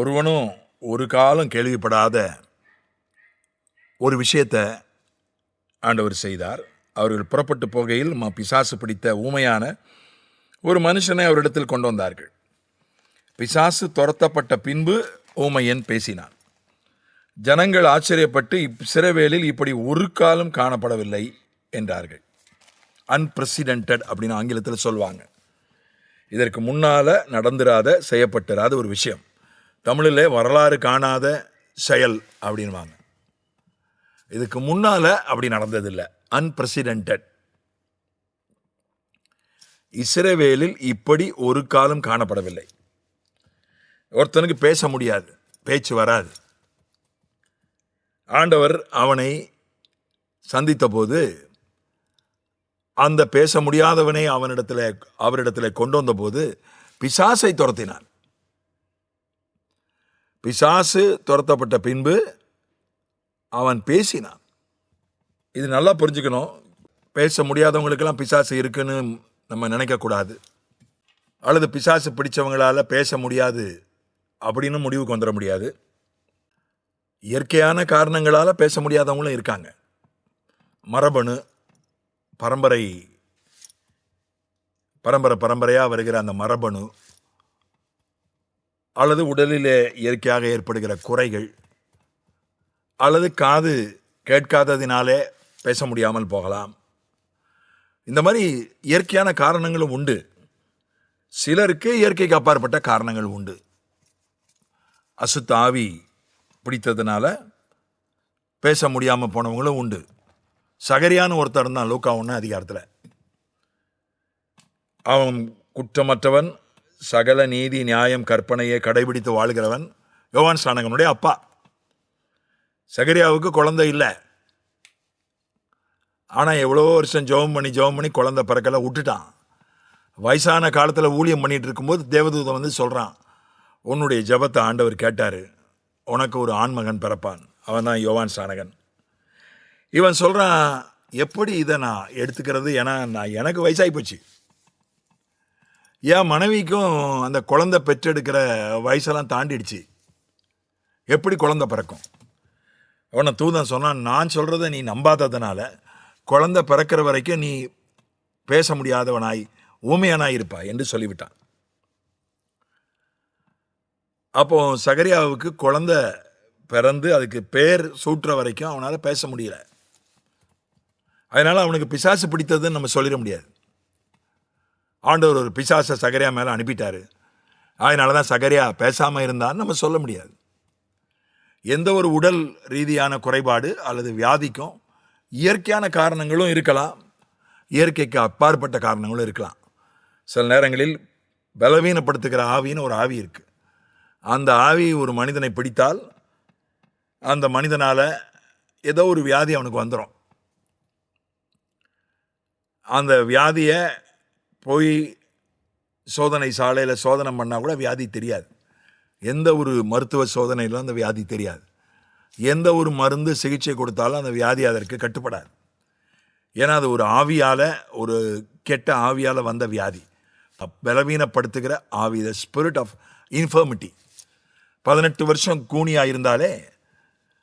ஒருவனும் ஒரு காலம் கேள்விப்படாத ஒரு விஷயத்தை ஆண்டவர் செய்தார். அவர்கள் புறப்பட்டு போகையில் மா பிசாசு பிடித்த ஊமையான ஒரு மனுஷனை அவரிடத்தில் கொண்டு வந்தார்கள். பிசாசு துரத்தப்பட்ட பின்பு ஊமையன் பேசினான். ஜனங்கள் ஆச்சரியப்பட்டு இச்சிறவேலில் இப்படி ஒரு காலம் காணப்படவில்லை என்றார்கள். அன்பிரசிடென்டட் அப்படின்னு ஆங்கிலத்தில் சொல்லுவாங்க. இதற்கு முன்னால் நடந்துராத செய்யப்பட்டுராத ஒரு விஷயம். தமிழில் வரலாறு காணாத செயல் அப்படின்வாங்க இதுக்கு முன்னால் அப்படி நடந்ததில்லை. அன்பிரசிடென்டட் இஸ்ரேவேலில் இப்படி ஒரு காலம் காணப்படவில்லை. ஒருத்தனுக்கு பேச முடியாது. பேச்சு வராது. ஆண்டவர் அவனை சந்தித்த போது அந்த பேச முடியாதவனை அவனிடத்தில் அவரிடத்தில் கொண்டு வந்தபோது பிசாசை துரத்தினான். பிசாசு துரத்தப்பட்ட பின்பு அவன் பேசினான். இது நல்லா புரிஞ்சுக்கணும். பேச முடியாதவங்களுக்கெல்லாம் பிசாசு இருக்குன்னு நம்ம நினைக்கக்கூடாது. அல்லது பிசாசு பிடிச்சவங்களால் பேச முடியாது அப்படின்னு முடிவுக்கு வந்துட முடியாது. இயற்கையான காரணங்களால் பேச முடியாதவங்களும் இருக்காங்க. மரபணு பரம்பரை பரம்பரை பரம்பரையாக வருகிற அந்த மரபணு அல்லது உடலிலே இயற்கையாக ஏற்படுகிற குறைகள் அல்லது காது கேட்காததினாலே பேச முடியாமல் போகலாம். இந்த மாதிரி இயற்கையான காரணங்களும் உண்டு. சிலருக்கு இயற்கைக்கு அப்பாற்பட்ட காரணங்கள் உண்டு. அசுத்த ஆவி பிடித்ததுனால பேச முடியாமல் போனவங்களும் உண்டு. சகரியான ஒருத்தர் இருந்தான் லூக்கா ஒன்று அதிகாரத்தில். அவன் குற்றமற்றவன் சகல நீதி நியாயம் கற்பனையை கடைபிடித்து வாழ்கிறவன் யோவான் ஸ்நானகனுடைய அப்பா. சகரியாவுக்கு குழந்தை இல்லை. ஆனால் எவ்வளோ வருஷம் ஜெபம் பண்ணி ஜெபம் பண்ணி குழந்தை பிறக்கல விட்டுட்டான். வயசான காலத்தில் ஊழியம் பண்ணிகிட்டு இருக்கும்போது தேவதூதன் வந்து சொல்கிறான் உன்னுடைய ஜெபத்தை ஆண்டவர் கேட்டார். உனக்கு ஒரு ஆண்மகன் பிறப்பான். அவன் தான் யோவான் சானகன் இவன் சொல்கிறான் எப்படி இதை நான் எடுத்துக்கிறது? ஏன்னா நான் எனக்கு வயசாகி போச்சு. என் மனைவிக்கும் அந்த குழந்தை பெற்றெடுக்கிற வயசெல்லாம் தாண்டிடுச்சு. எப்படி குழந்தை பிறக்கும்? அவனை தூதன் சொன்னான் நான் சொல்கிறத நீ நம்பாததுனால குழந்தை பிறக்கிற வரைக்கும் நீ பேச முடியாதவனாய் ஊமையானாய் இருப்பாய் என்று சொல்லிவிட்டான். அப்போ சகரியாவுக்கு குழந்தை பிறந்து அதுக்கு பேர் சூட்டுற வரைக்கும் அவனால் பேச முடியல. அதனால் அவனுக்கு பிசாசு பிடித்ததுன்னு நம்ம சொல்லிட முடியாது. ஆண்டவர் ஒரு பிசாசை சகரியா மேலே அனுப்பிட்டார். அதனால தான் சகரியா பேசாமல் இருந்தான்னு நம்ம சொல்ல முடியாது. எந்த ஒரு உடல் ரீதியான குறைபாடு அல்லது வியாதிக்கும் இயற்கையான காரணங்களும் இருக்கலாம். இயற்கைக்கு அப்பாற்பட்ட காரணங்களும் இருக்கலாம். சில நேரங்களில் பலவீனப்படுத்துகிற ஆவின்னு ஒரு ஆவி இருக்குது அந்த ஆவி ஒரு மனிதனை பிடித்தால் அந்த மனிதனால் ஏதோ ஒரு வியாதி அவனுக்கு வந்துடும் அந்த வியாதியை போய் சோதனை சாலையில் சோதனை பண்ணால் கூட வியாதி தெரியாது. எந்த ஒரு மருத்துவ சோதனையிலும் அந்த வியாதி தெரியாது. எந்த ஒரு மருந்து சிகிச்சை கொடுத்தாலும் அந்த வியாதி அதற்கு கட்டுப்படாது. ஏன்னா அது ஒரு ஆவியால் ஒரு கெட்ட ஆவியால் வந்த வியாதி. பலவீனப்படுத்துகிற ஆவி த ஸ்பிரிட் ஆஃப் இன்ஃபர்மிட்டி பதினெட்டு வருஷம் கூனியாக இருந்தாலே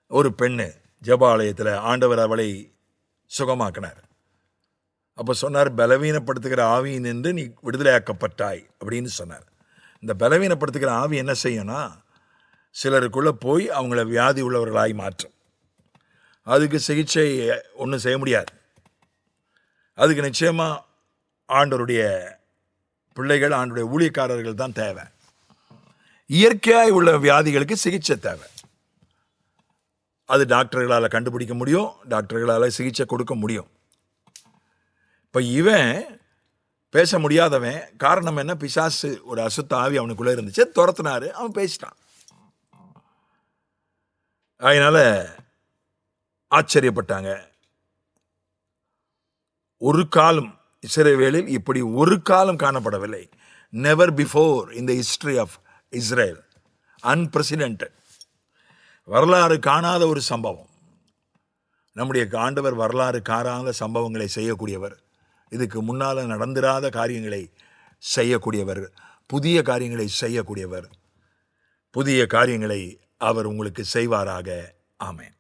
ஒரு பெண்ணு ஜபாலயத்தில் ஆண்டவர் அவளை சுகமாக்கினார். அப்போ சொன்னார் பலவீனப்படுத்துகிற ஆவி நின்று நீ விடுதலையாக்கப்பட்டாய். அப்படின்னு சொன்னார். இந்த பலவீனப்படுத்துகிற ஆவி என்ன செய்யும்னா சிலருக்குள்ளே போய் அவங்கள வியாதி உள்ளவர்களாய் மாற்றும். அதுக்கு சிகிச்சை ஒன்றும் செய்ய முடியாது. அதுக்கு நிச்சயமாக ஆண்டவருடைய பிள்ளைகள் ஆண்டுடைய ஊழியக்காரர்கள் தான் தேவை. இயற்கையாக உள்ள வியாதிகளுக்கு சிகிச்சை தேவை. அது டாக்டர்களால் கண்டுபிடிக்க முடியும் டாக்டர்களால் சிகிச்சை கொடுக்க முடியும். இப்போ இவன் பேச முடியாதவன் காரணம் என்ன? பிசாசு ஒரு அசுத்த ஆவி அவனுக்குள்ளே இருந்துச்சு துரத்துனாரு அவன் பேசிட்டான். அதனால் ஆச்சரியப்பட்டாங்க. ஒரு காலம் இஸ்ரேவேலில் இப்படி ஒரு காலம் காணப்படவில்லை. நெவர் பிஃபோர் இந்த ஹிஸ்டரி ஆஃப் இஸ்ரேல் அன்பிரசிடென்ட் வரலாறு காணாத ஒரு சம்பவம். நம்முடைய ஆண்டவர் வரலாறு காணாத சம்பவங்களை செய்யக்கூடியவர். இதுக்கு முன்னால் நடந்திராத காரியங்களை செய்யக்கூடியவர் புதிய காரியங்களை செய்யக்கூடியவர் புதிய காரியங்களை அவர் உங்களுக்கு செய்வாராக. ஆமேன்.